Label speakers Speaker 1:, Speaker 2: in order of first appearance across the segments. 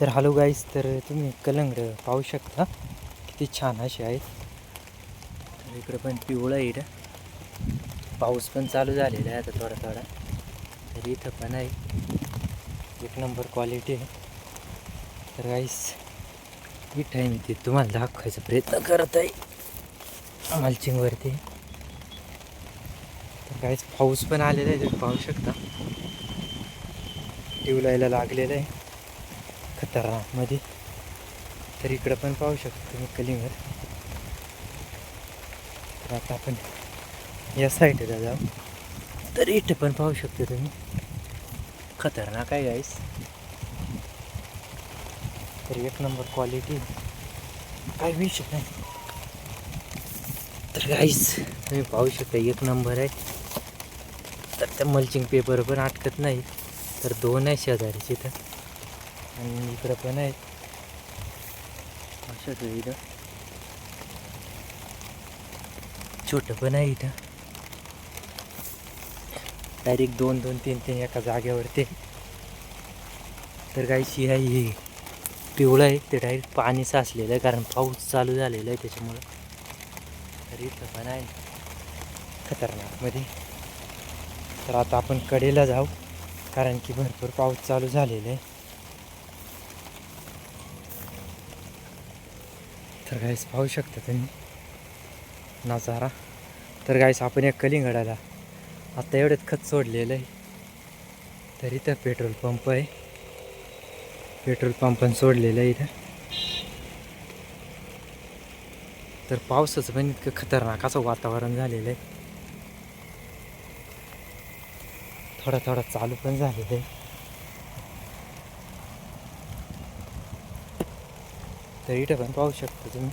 Speaker 1: तर हॅलो गाईस तर तुम्ही कलंगड पाहू शकता. किती छान असे आहेत. तर इकडं पण पिवळं आहे इकडं पाऊस पण चालू झालेला आहे आता थोडा थोडा तर इथं पण आहे. एक नंबर क्वालिटी आहे. तर गाईस इथं आहे मी ते. तुम्हाला दाखवायचा प्रयत्न करत आहे. मल्चिंगवरती तर गाईस पाऊस पण आलेला आहे तुम्ही पाहू शकता. टिवलायला लागलेलं आहे. खतरनाकमध्ये तर इकडं पण पाहू शकतो तुम्ही कलिंगर तर आता आपण या साईडला जाऊ. तर इथं पण पाहू शकतो तुम्ही. खतरनाक आहे गाईस तर एक नंबर क्वालिटी काय विषय नाही. तर गाईस तुम्ही पाहू शकता एक नंबर आहे. तर त्या मल्चिंग पेपर पण अटकत नाही. तर दोन आहे शेजारीचे तर आणि इकडं पण आहेत आहे इथं. छोटं पण आहे इथं. डायरेक्ट दोन दोन तीन तीन एका जागेवरती. तर काही शिहाय हे. पिवळं आहे ते डायरेक्ट पाणी साचलेलं आहे कारण पाऊस चालू झालेला आहे त्याच्यामुळं. तर इथं पण आहे. खतरनाकमध्ये तर आता आपण कडेला जाऊ कारण की भरपूर पाऊस चालू झालेला आहे. तर गाईस पाहू शकता तुम्ही. नजारा. तर गाईस आपण एक कलिंगडाला आता एवढ्यात खत सोडलेलं आहे. तर इथं पेट्रोल पंप आहे. पेट्रोल पंप पण सोडलेलं आहे इथं. तर पावसाचं पण इतकं खतरनाक असं वातावरण झालेलं आहे. थोडा थोडा चालू पण झालेलं आहे. तर इथं पण पाहू शकता तुम्ही.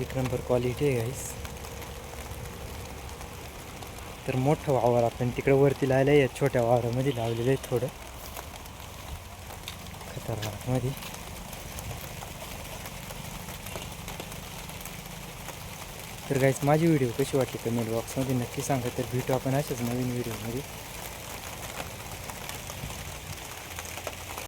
Speaker 1: एक नंबर क्वालिटी आहे गाईस तर मोठं वावर आपण तिकडं वरती लायला या छोट्या वावरामध्ये लावलेलं आहे थोडं. खतरनाकमध्ये तर गाईस माझी व्हिडिओ कशी वाटली कमेंट बॉक्समध्ये नक्की सांगा. तर भेटू आपण अशाच नवीन व्हिडिओमध्ये